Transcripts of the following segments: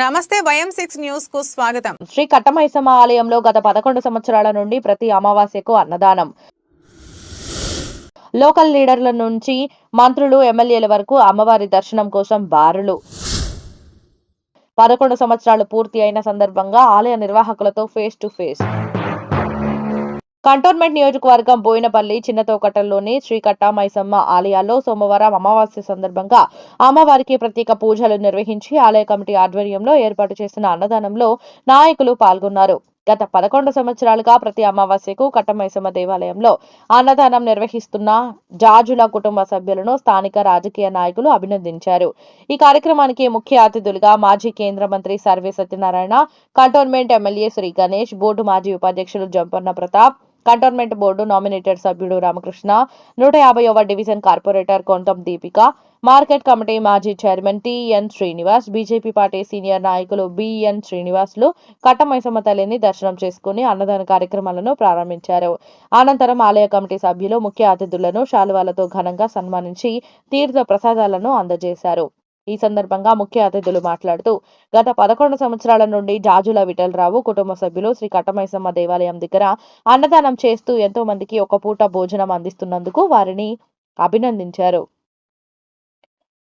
నమస్తే వయం సిక్స్ న్యూస్కు స్వాగతం. శ్రీ కట్టమైసమ్మ ఆలయంలో గత పదకొండు సంవత్సరాల నుండి ప్రతి అమావాస్యకు అన్నదానం. లోకల్ లీడర్ల నుంచి మంత్రులు ఎమ్మెల్యేల వరకు అమ్మవారి దర్శనం కోసం బారులు పదకొండు సంవత్సరాలు పూర్తి అయిన సందర్భంగా ఆలయ నిర్వాహకులతో ఫేస్ టు ఫేస్. కంటోన్మెంట్ నియోజకవర్గం బోయినపల్లి చిన్నతోకటల్లోని శ్రీ కట్టామైసమ్మ ఆలయాల్లో సోమవారం అమావాస్య సందర్భంగా అమ్మవారికి ప్రత్యేక పూజలు నిర్వహించి ఆలయ కమిటీ ఆధ్వర్యంలో ఏర్పాటు చేసిన అన్నదానంలో నాయకులు పాల్గొన్నారు. గత పదకొండు సంవత్సరాలుగా ప్రతి అమావాస్యకు కట్టమైసమ్మ దేవాలయంలో అన్నదానం నిర్వహిస్తున్న జాజుల కుటుంబ సభ్యులను స్థానిక రాజకీయ నాయకులు అభినందించారు. ఈ కార్యక్రమానికి ముఖ్య అతిథులుగా మాజీ కేంద్ర మంత్రి Sarve Satyanarayana cantonment MLA Shri Ganesh board మాజీ ఉపాధ్యక్షులు Jampanna Pratap cantonment board nominated సభ్యుడు రామకృష్ణ నూట యాభైవ division corporator Kontham Deepika market committee మాజీ chairman TN Srinivas BJP party senior నాయకులు బిఎన్ శ్రీనివాసులు కట్టమైసమ్మ తల్లిని దర్శనం చేసుకుని అన్నదాన కార్యక్రమాలను ప్రారంభించారు. అనంతరం ఆలయ కమిటీ సభ్యులు ముఖ్య అతిథులను శాలువాలతో ఘనంగా సన్మానించి తీర్థ ప్రసాదాలను అందజేశారు. ఈ సందర్భంగా ముఖ్య అతిథులు మాట్లాడుతూ గత పదకొండు సంవత్సరాల నుండి జాజుల విఠలరావు కుటుంబ సభ్యులు శ్రీ కట్టమైసమ్మ దేవాలయం దగ్గర అన్నదానం చేస్తూ ఎంతో మందికి ఒక పూట భోజనం అందిస్తున్నందుకు వారిని అభినందించారు.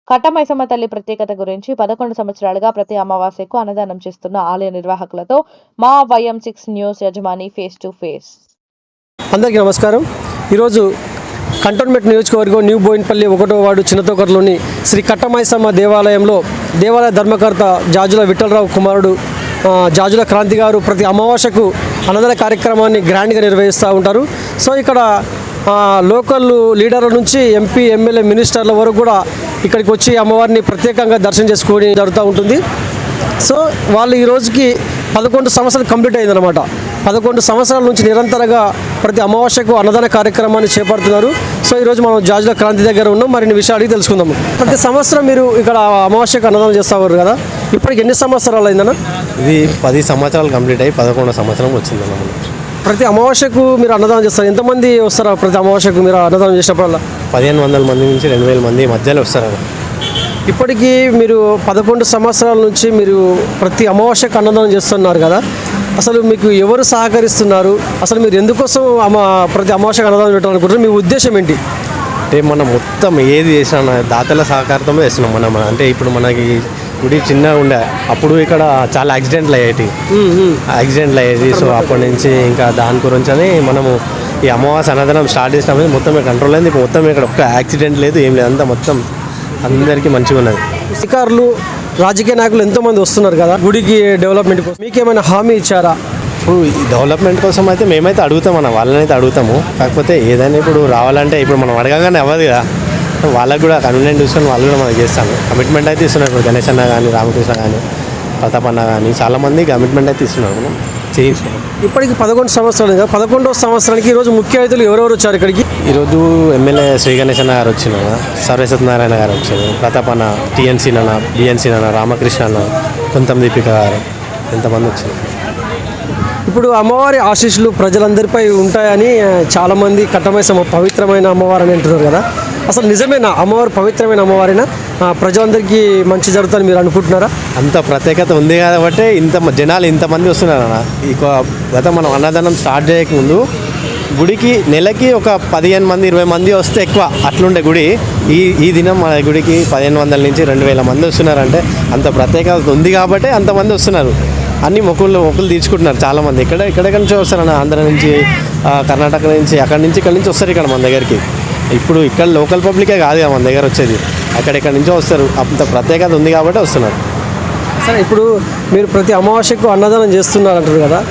కట్టమైసమ్మ తల్లి ప్రత్యేకత గురించి పదకొండు సంవత్సరాలుగా ప్రతి అమావాస్యకు అన్నదానం చేస్తున్న ఆలయ నిర్వాహకులతో మా వైఎం సిక్స్ న్యూస్ యజమాని ఫేస్ టు ఫేస్. అందరికీ నమస్కారం. ఈరోజు కంటోన్మెంట్ నియోజకవర్గం న్యూ బోయిన్పల్లి ఒకటో వార్డు చిన్నతోకర్లోని శ్రీ కట్టమాయసమ్మ దేవాలయంలో దేవాలయ ధర్మకర్త జాజుల విఠలరావు కుమారుడు జాజుల క్రాంతి గారు ప్రతి అమావాస్యకు అన్నదాన కార్యక్రమాన్ని గ్రాండ్గా నిర్వహిస్తూ ఉంటారు. సో ఇక్కడ లోకల్ లీడర్ల నుంచి ఎంపీ ఎమ్మెల్యే మినిస్టర్ల వరకు కూడా ఇక్కడికి వచ్చి అమ్మవారిని ప్రత్యేకంగా దర్శనం చేసుకొని జరుగుతూ ఉంటుంది. సో వాళ్ళు ఈ రోజుకి పదకొండు సంవత్సరాలు కంప్లీట్ అయిందనమాట పదకొండు సంవత్సరాల నుంచి నిరంతరంగా ప్రతి అమావాస్యకు అన్నదాన కార్యక్రమాన్ని చేపడుతున్నారు. సో ఈరోజు మనం జాజుల క్రాంతి దగ్గర ఉన్నాం. మరిన్ని విషయాలు అడిగి తెలుసుకుందాం. ప్రతి సంవత్సరం మీరు ఇక్కడ అమావాస్యకు అన్నదానం చేస్తారు కదా? ఇప్పటికి ఎన్ని సంవత్సరాలు అయిందన్న? ఇది పది సంవత్సరాలు కంప్లీట్ అయ్యి పదకొండు సంవత్సరం వచ్చిందన్న ప్రతి అమావాస్యకు మీరు అన్నదానం చేస్తారు. ఎంతమంది వస్తారా ప్రతి అమావాస్యకు మీరు అన్నదానం చేసినప్పుడల్లా? పదిహేను వందల మంది నుంచి రెండు వేల మంది మధ్యలో వస్తారు ఇప్పటికీ మీరు పదకొండు సంవత్సరాల నుంచి మీరు ప్రతి అమావాస్యకు అన్నదానం చేస్తున్నారు కదా. అసలు మీకు ఎవరు సహకరిస్తున్నారు? అసలు మీరు ఎందుకోసం అమ ప్రతి అమావాస్యకు అన్నదానం పెట్టాలనుకుంటున్నారు? మీ ఉద్దేశం ఏంటి? అంటే మనం మొత్తం ఏది చేసినా దాతల సహకారంతో చేస్తున్నాం మనం. అంటే ఇప్పుడు మనకి గుడి చిన్నగా ఉండే అప్పుడు ఇక్కడ చాలా యాక్సిడెంట్లు అయ్యేటి. యాక్సిడెంట్లు అయ్యేది సో అప్పటి నుంచి ఇంకా దాని గురించి అని మనము ఈ అమావాస్య అన్నదానం స్టార్ట్ చేసినప్పుడు మొత్తం కంట్రోల్ అయింది. ఇప్పుడు మొత్తం ఇక్కడ ఒక్క యాక్సిడెంట్ లేదు ఏం లేదు. అంతా మొత్తం అందరికీ మంచిగా ఉన్నది. అధికారులు రాజకీయ నాయకులు ఎంతోమంది వస్తున్నారు కదా గుడికి డెవలప్మెంట్ కోసం. మీకేమైనా హామీ ఇచ్చారా? ఇప్పుడు ఈ డెవలప్మెంట్ కోసం అయితే మేమైతే అడుగుతాం అన్న వాళ్ళని అయితే అడుగుతాము. కాకపోతే ఏదైనా ఇప్పుడు రావాలంటే ఇప్పుడు మనం అడగగానే అవ్వదు కదా. వాళ్ళకు కూడా కన్వీనియంట్ చూసుకొని వాళ్ళు కూడా మనకి చేస్తాను కమిట్మెంట్ అయితే ఇస్తున్నారు ఇప్పుడు గణేష్ అన్న కానీ రామకృష్ణ కానీ ప్రతాప్ అన్న కానీ చాలామంది కమిట్మెంట్ అయితే ఇస్తున్నారు. మనం చేయించుకున్నాం. ఇప్పటికి పదకొండు సంవత్సరాలు కదా పదకొండవ సంవత్సరానికి ఈరోజు ముఖ్య అతిథులు ఎవరెవరు వచ్చారు ఇక్కడికి? ఈరోజు ఎమ్మెల్యే శ్రీ గణేష్ అన్న గారు వచ్చిన సర్వే సత్యనారాయణ గారు వచ్చారు. ప్రతాప్ అన్న టీఎన్సీ అన్న బిఎన్సీ అన్న రామకృష్ణ అన్న కొంతం దీపిక గారు ఎంతమంది వచ్చారు ఇప్పుడు అమ్మవారి ఆశీస్సులు ప్రజలందరిపై ఉంటాయని చాలామంది కట్టమైసమ్మ పవిత్రమైన అమ్మవారు అని అంటున్నారు కదా. అసలు నిజమేనా? అమ్మవారు పవిత్రమైన అమ్మవారినా? ప్రజలందరికీ మంచి జరుగుతుందని మీరు అనుకుంటున్నారా? అంత ప్రత్యేకత ఉంది కాబట్టి ఇంత జనాలు ఇంతమంది వస్తున్నారు అన్న. ఈ గత మనం అన్నదానం స్టార్ట్ చేయకముందు గుడికి నెలకి ఒక పదిహేను మంది ఇరవై మంది వస్తే ఎక్కువ అట్లుండే గుడి. ఈ ఈ దినం మన గుడికి పదిహేను వందల నుంచి రెండు వేల మంది వస్తున్నారంటే అంత ప్రత్యేకత ఉంది కాబట్టి అంతమంది వస్తున్నారు. అన్ని మొక్కులు మొక్కులు తీర్చుకుంటున్నారు చాలామంది. ఇక్కడ ఎక్కడెక్కడి నుంచి వస్తారన్న ఆంధ్ర నుంచి కర్ణాటక నుంచి అక్కడి నుంచి ఇక్కడ నుంచి వస్తారు ఇక్కడ మన దగ్గరికి. ఇప్పుడు ఇక్కడ లోకల్ పబ్లికే కాదు మన దగ్గర వచ్చేది. అక్కడెక్కడి నుంచో వస్తారు. అంత ప్రత్యేకత ఉంది కాబట్టి వస్తున్నారు. సరే ఇప్పుడు మీరు ప్రతి అమావాస్యకు అన్నదానం చేస్తున్నారు అంటారు కదా.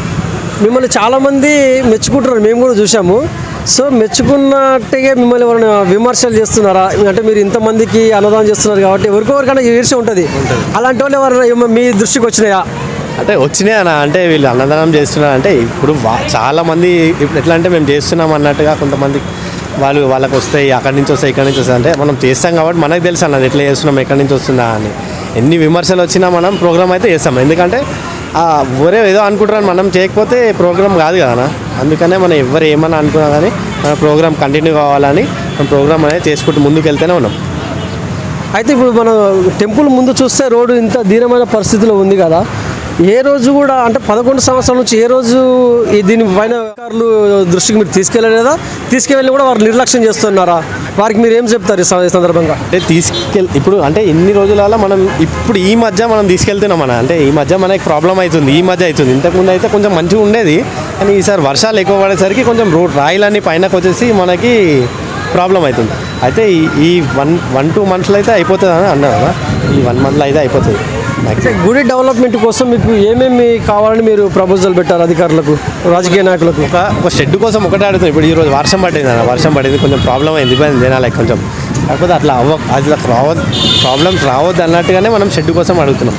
మిమ్మల్ని చాలామంది మెచ్చుకుంటున్నారు. మేము కూడా చూసాము సో మెచ్చుకున్నట్టుగా మిమ్మల్ని ఎవరైనా విమర్శలు చేస్తున్నారా? అంటే మీరు ఇంతమందికి అన్నదానం చేస్తున్నారు కాబట్టి ఎవరికొవరికైనా ఈర్ష్య ఉంటుంది. అలాంటి వాళ్ళు ఎవరైనా మీ దృష్టికి వచ్చినాయా? అంటే వచ్చినాయి అన్న. అంటే వీళ్ళు అన్నదానం చేస్తున్నారు అంటే ఇప్పుడు వా- చాలా మంది ఇప్పుడు ఎట్లా అంటే మేము చేస్తున్నాం అన్నట్టుగా కొంతమంది వాళ్ళు వాళ్ళకి వస్తాయి అక్కడి నుంచి వస్తాయి ఇక్కడి నుంచి వస్తాయి. అంటే మనం చేస్తాం కాబట్టి మనకు తెలుసు అన్నది ఎట్లా చేస్తున్నాం ఎక్కడి నుంచి వస్తుందా అని. ఎన్ని విమర్శలు వచ్చినా మనం ప్రోగ్రామ్ అయితే చేస్తాం. ఎందుకంటే ఆ, ఎవరే ఏదో అనుకుంటారని మనం చేయకపోతే ప్రోగ్రామ్ కాదు కదా అన్న. అందుకనే మనం ఎవరు ఏమన్నా అనుకున్నా కానీ మన ప్రోగ్రామ్ కంటిన్యూ కావాలని మనం ప్రోగ్రామ్ అనేది చేసుకుంటూ ముందుకు వెళ్తూనే ఉన్నాం. అయితే ఇప్పుడు మనం టెంపుల్ ముందు చూస్తే రోడ్డు ఇంత దీనమైన పరిస్థితిలో ఉంది కదా. ఏ రోజు కూడా అంటే పదకొండు సంవత్సరాల నుంచి ఏ రోజు దీని పైన అధికారులు దృష్టికి మీరు తీసుకెళ్ళలేదా? తీసుకెళ్ళి కూడా వారు నిర్లక్ష్యం చేస్తున్నారా? వారికి మీరు ఏం చెప్తారు ఈ సందర్భంగా? అంటే తీసుకెళ్ ఇప్పుడు అంటే ఎన్ని రోజులలో మనం ఇప్పుడు ఈ మధ్య మనం తీసుకెళ్తున్నాం మన అంటే ఈ మధ్య మనకి ప్రాబ్లం అవుతుంది ఈ మధ్య అవుతుంది ఇంతకుముందు అయితే కొంచెం మంచిగా ఉండేది కానీ ఈసారి వర్షాలు ఎక్కువ పడేసరికి కొంచెం రోడ్ రాయిలన్నీ పైనకు వచ్చేసి మనకి ప్రాబ్లం అవుతుంది. అయితే ఈ ఈ వన్ వన్ టూ మంత్స్లో అయితే అయిపోతుంది అని అన్నారు ఈ వన్ మంత్లో అయితే అయిపోతుంది. గుడి డెవలప్మెంట్ కోసం మీకు ఏమేమి కావాలని మీరు ప్రపోజల్ పెట్టారు అధికారులకు రాజకీయ నాయకులకు? ఒక ఒక షెడ్ కోసం ఒకటే అడుగుతుంది ఇప్పుడు ఈరోజు వర్షం పడింది అన్న. వర్షం పడింది కొంచెం ప్రాబ్లం అయింది. ఇబ్బంది జనాలకి కొంచెం. కాకపోతే అట్లా అవ్వ అట్లా రావద్దు. ప్రాబ్లమ్స్ రావద్దు అన్నట్టుగానే మనం షెడ్ కోసం అడుగుతున్నాం.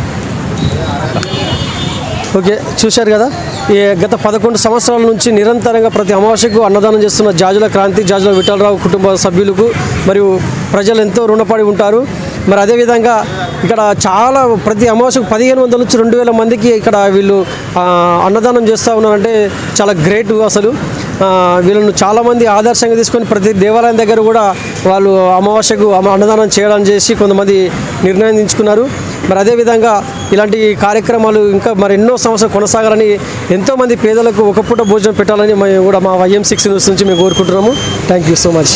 ఓకే చూశారు కదా? ఈ గత పదకొండు సంవత్సరాల నుంచి నిరంతరంగా ప్రతి అమావాస్యకు అన్నదానం చేస్తున్న జాజుల క్రాంతి జాజుల విఠలరావు కుటుంబ సభ్యులకు మరియు ప్రజలు ఎంతో రుణపడి ఉంటారు. మరి అదేవిధంగా ఇక్కడ చాలా ప్రతి అమావాస్యకు పదిహేను వందల నుంచి రెండు వేల మందికి ఇక్కడ వీళ్ళు అన్నదానం చేస్తూ ఉన్నారంటే చాలా గ్రేట్ అసలు. వీళ్ళను చాలామంది ఆదర్శంగా తీసుకొని ప్రతి దేవాలయం దగ్గర కూడా వాళ్ళు అమావాస్యకు అమ- అన్నదానం చేయడం చేసి కొంతమంది నిర్ణయం తీసుకున్నారు మరి అదేవిధంగా ఇలాంటి కార్యక్రమాలు ఇంకా మరి ఎన్నో సంవత్సరాలు కొనసాగాలని ఎంతోమంది పేదలకు ఒక పూట భోజనం పెట్టాలని మేము కూడా మా వైఎం సిక్స్ న్యూస్ నుంచి మేము కోరుకుంటున్నాము. Thank you so much